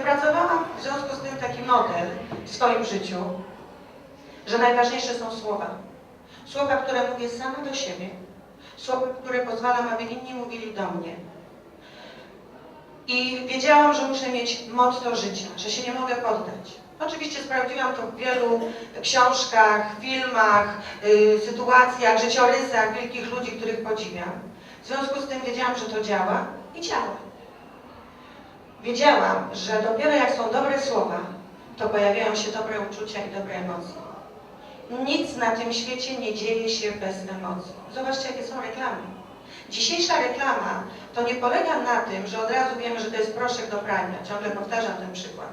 Wypracowałam w związku z tym taki model w swoim życiu, że najważniejsze są słowa. Słowa, które mówię sama do siebie, słowa, które pozwalam, aby inni mówili do mnie. I wiedziałam, że muszę mieć motto życia, że się nie mogę poddać. Oczywiście sprawdziłam to w wielu książkach, filmach, y, sytuacjach, życiorysach wielkich ludzi, których podziwiam. W związku z tym wiedziałam, że to działa i działa. Wiedziałam, że dopiero jak są dobre słowa, to pojawiają się dobre uczucia i dobre emocje. Nic na tym świecie nie dzieje się bez emocji. Zobaczcie, jakie są reklamy. Dzisiejsza reklama to nie polega na tym, że od razu wiemy, że to jest proszek do prania. Ciągle powtarzam ten przykład.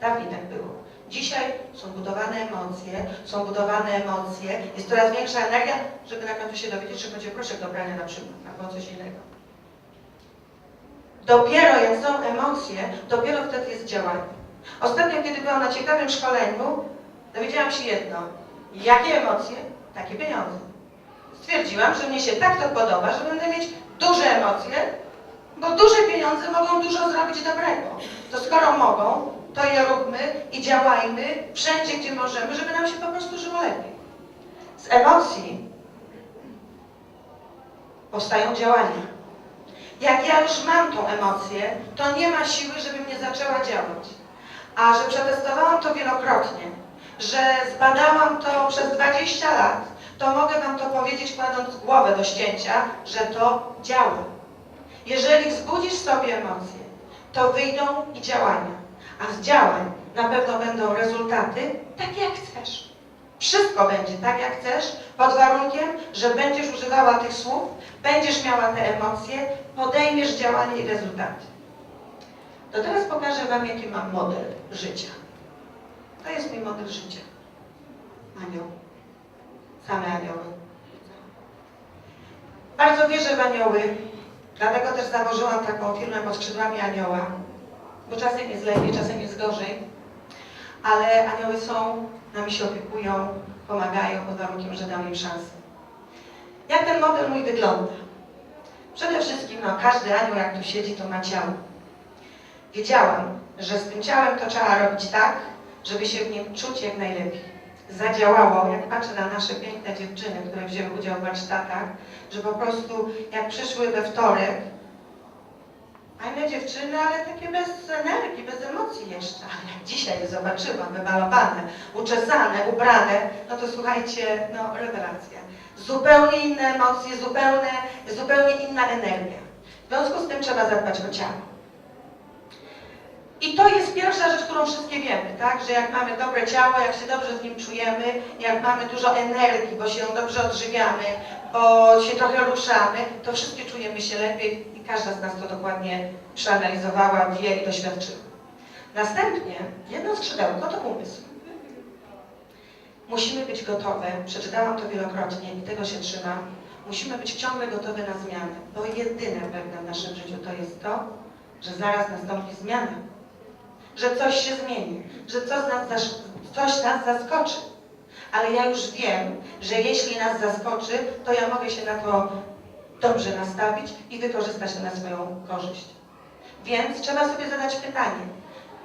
Dawniej tak było. Dzisiaj są budowane emocje, są budowane emocje, jest coraz większa energia, żeby na końcu się dowiedzieć, że o proszek do prania na przykład, albo coś innego. Dopiero jak są emocje, dopiero wtedy jest działanie. Ostatnio, kiedy byłam na ciekawym szkoleniu, dowiedziałam się jedno. Jakie emocje, takie pieniądze. Stwierdziłam, że mnie się tak to podoba, że będę mieć duże emocje, bo duże pieniądze mogą dużo zrobić dobrego. To skoro mogą, to je róbmy i działajmy wszędzie, gdzie możemy, żeby nam się po prostu żyło lepiej. Z emocji powstają działania. Jak ja już mam tą emocję, to nie ma siły, żeby mnie zaczęła działać. A że przetestowałam to wielokrotnie, że zbadałam to przez 20 lat, to mogę Wam to powiedzieć, kładąc głowę do ścięcia, że to działa. Jeżeli wzbudzisz sobie emocje, to wyjdą i działania. A z działań na pewno będą rezultaty tak jak chcesz. Wszystko będzie tak jak chcesz, pod warunkiem, że będziesz używała tych słów, będziesz miała te emocje, podejmiesz działanie i rezultaty. To teraz pokażę Wam, jaki mam model życia. To jest mój model życia. Anioł. Same anioły. Bardzo wierzę w anioły, dlatego też założyłam taką firmę pod skrzydłami anioła, bo czasem jest lepiej, czasem jest gorzej, ale anioły są, nami się opiekują, pomagają pod warunkiem, że dam im szansę. Jak ten model mój wygląda? Przede wszystkim, no, każdy anioł, jak tu siedzi, to ma ciało. Wiedziałam, że z tym ciałem to trzeba robić tak, żeby się w nim czuć jak najlepiej. Zadziałało, jak patrzę na nasze piękne dziewczyny, które wzięły udział w warsztatach, że po prostu jak przyszły we wtorek, fajne dziewczyny, ale takie bez energii, bez emocji jeszcze. Ale jak dzisiaj je zobaczyłam, wymalowane, uczesane, ubrane, no to słuchajcie, no rewelacja. Zupełnie inne emocje, zupełnie, zupełnie inna energia. W związku z tym trzeba zadbać o ciało. I to jest pierwsza rzecz, którą wszystkie wiemy, tak? Że jak mamy dobre ciało, jak się dobrze z nim czujemy, jak mamy dużo energii, bo się dobrze odżywiamy, bo się trochę ruszamy, to wszystkie czujemy się lepiej każda z nas to dokładnie przeanalizowała, wie i doświadczyła. Następnie jedno skrzydełko to umysł. Musimy być gotowe, przeczytałam to wielokrotnie i tego się trzymam, musimy być ciągle gotowe na zmiany, bo jedyne pewne w naszym życiu to jest to, że zaraz nastąpi zmiana że coś się zmieni, że coś nas, coś nas zaskoczy. Ale ja już wiem, że jeśli nas zaskoczy, to ja mogę się na to dobrze nastawić i wykorzystać to na swoją korzyść. Więc trzeba sobie zadać pytanie,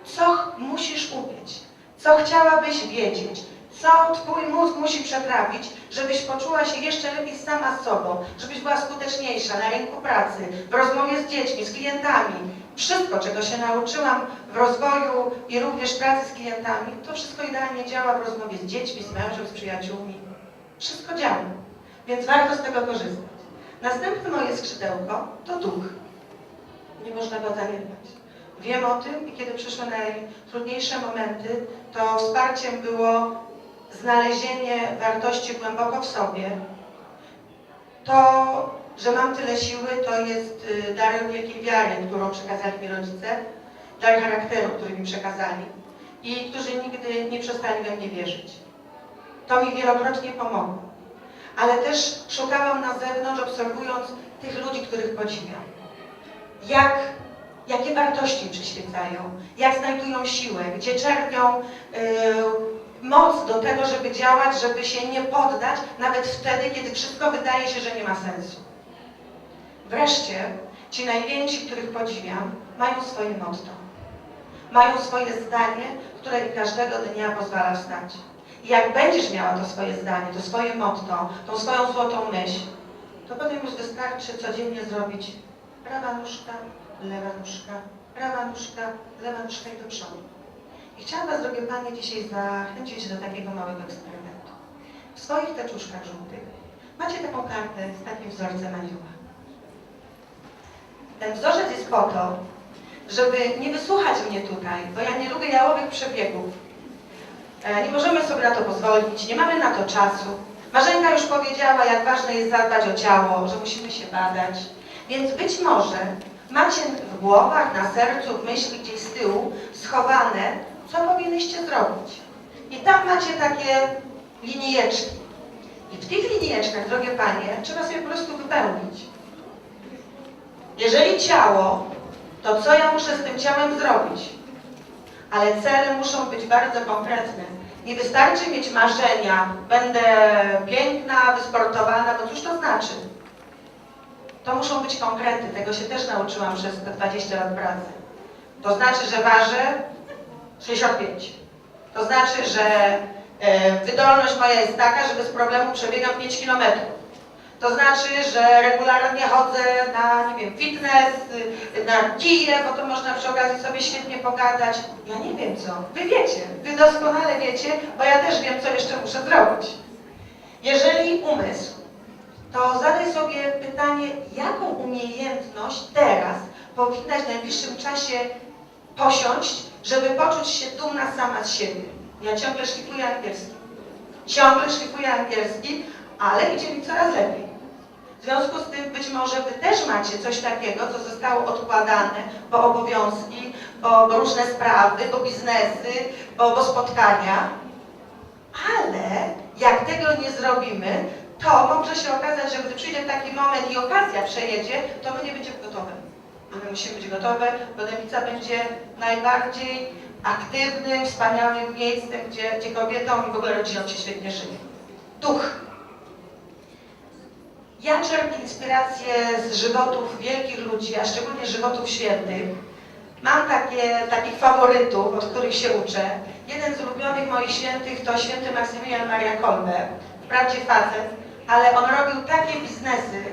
co musisz umieć? Co chciałabyś wiedzieć? Co Twój mózg musi przetrawić, żebyś poczuła się jeszcze lepiej sama z sobą, żebyś była skuteczniejsza na rynku pracy, w rozmowie z dziećmi, z klientami, wszystko, czego się nauczyłam w rozwoju i również pracy z klientami, to wszystko idealnie działa w rozmowie z dziećmi, z mężem, z przyjaciółmi. Wszystko działa, więc warto z tego korzystać. Następne moje skrzydełko to duch. Nie można go zaniedbać. Wiem o tym i kiedy przyszły najtrudniejsze momenty, to wsparciem było znalezienie wartości głęboko w sobie. To że mam tyle siły, to jest y, dar wielkiej wiary, którą przekazali mi rodzice, dar charakteru, który mi przekazali i którzy nigdy nie przestali we mnie wierzyć. To mi wielokrotnie pomogło. Ale też szukałam na zewnątrz, obserwując tych ludzi, których podziwiam. Jak, jakie wartości im przyświecają, jak znajdują siłę, gdzie czerpią y, moc do tego, żeby działać, żeby się nie poddać, nawet wtedy, kiedy wszystko wydaje się, że nie ma sensu. Wreszcie ci najwięksi, których podziwiam, mają swoje motto. mają swoje zdanie, które każdego dnia pozwala wstać. I jak będziesz miała to swoje zdanie, to swoje motto, tą swoją złotą myśl, to potem już wystarczy codziennie zrobić prawa nóżka, lewa nóżka, prawa nóżka, lewa nóżka i do przodu. I chciałam Was, drogie Panie, dzisiaj zachęcić do takiego małego eksperymentu. W swoich teczuszkach żółtych macie taką kartę z takim wzorcem anioła. Ten wzorzec jest po to, żeby nie wysłuchać mnie tutaj, bo ja nie lubię jałowych przebiegów. E, Nie możemy sobie na to pozwolić, nie mamy na to czasu. Marzenka już powiedziała, jak ważne jest zadbać o ciało, że musimy się badać. Więc być może macie w głowach, na sercu, w myśli gdzieś z tyłu schowane, co powinnyście zrobić. I tam macie takie linijeczki. I w tych linijeczkach, drogie Panie, trzeba sobie po prostu wypełnić. Jeżeli ciało, to co ja muszę z tym ciałem zrobić? Ale cele muszą być bardzo konkretne. Nie wystarczy mieć marzenia, będę piękna, wysportowana, bo cóż to znaczy? To muszą być konkrety, tego się też nauczyłam przez te 20 lat pracy. To znaczy, że ważę 65. To znaczy, że e, wydolność moja jest taka, że bez problemu przebiegam 5 kilometrów. To znaczy, że regularnie chodzę na, nie wiem, fitness, na kije, bo to można przy okazji sobie świetnie pogadać. Ja nie wiem co. Wy wiecie, wy doskonale wiecie, bo ja też wiem, co jeszcze muszę zrobić. Jeżeli umysł, to zadaj sobie pytanie, jaką umiejętność teraz powinnaś w najbliższym czasie posiąść, żeby poczuć się dumna sama z siebie. Ja ciągle szlifuję angielski. Ciągle szlifuję angielski, ale idzie mi coraz lepiej. W związku z tym być może Wy też macie coś takiego, co zostało odkładane, bo obowiązki, bo, różne sprawy, bo biznesy, bo, bo spotkania. Ale jak tego nie zrobimy, to może się okazać, że gdy przyjdzie taki moment i okazja przejedzie, to my nie będziemy gotowe. My musimy być gotowe, bo Dębica będzie najbardziej aktywnym, wspaniałym miejscem, gdzie, gdzie kobietom i w ogóle rodzinom się świetnie żyje. Duch. Ja czerpię inspirację z żywotów wielkich ludzi, a szczególnie żywotów świętych. Mam takie, takich faworytów, od których się uczę. Jeden z ulubionych moich świętych to święty Maksymilian Maria Kolbe. Wprawdzie facet, ale on robił takie biznesy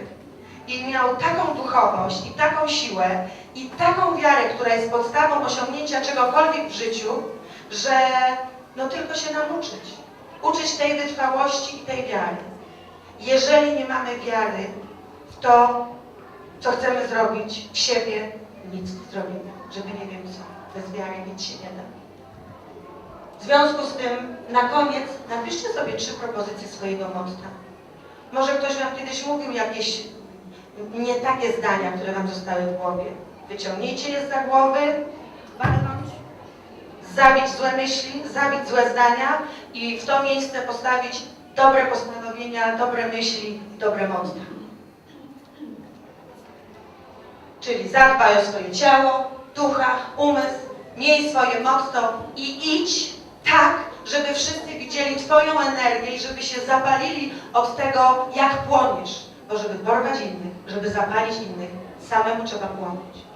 i miał taką duchowość i taką siłę i taką wiarę, która jest podstawą osiągnięcia czegokolwiek w życiu, że no tylko się nam uczyć. Uczyć tej wytrwałości i tej wiary. Jeżeli nie mamy wiary w to, co chcemy zrobić w siebie, nic nie zrobimy, żeby nie wiem co. Bez wiary nic się nie da. W związku z tym, na koniec napiszcie sobie trzy propozycje swojego motta. Może ktoś Wam kiedyś mówił jakieś nie takie zdania, które Wam zostały w głowie. Wyciągnijcie je za głowy, walnąć, zabić złe myśli, zabić złe zdania i w to miejsce postawić dobre postanowienia, dobre myśli, dobre motta. Czyli zadbaj o swoje ciało, ducha, umysł, miej swoje motto i idź tak, żeby wszyscy widzieli Twoją energię i żeby się zapalili od tego, jak płoniesz. Bo żeby porwać innych, żeby zapalić innych, samemu trzeba płonąć.